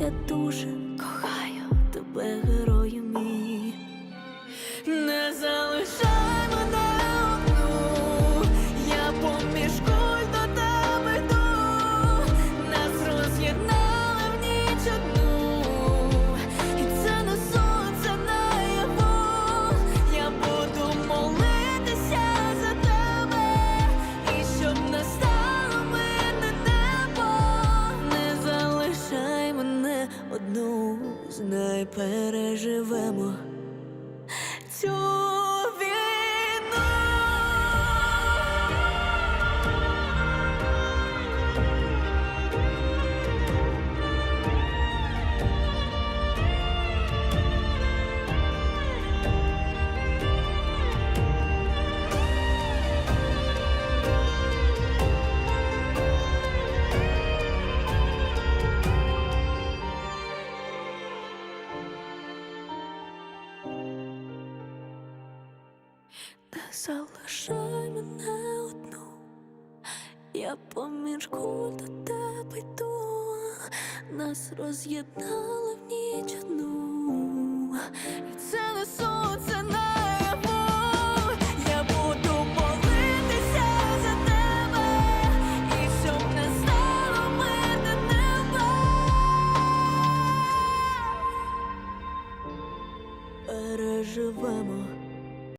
Я дуже переживемо цю Не залишай мене одну, я поміж до тебе йду, нас роз'єднали в ніч одну, і це не сон, це наяву, я буду молитися за тебе, і щоб не мирне небо. Переживемо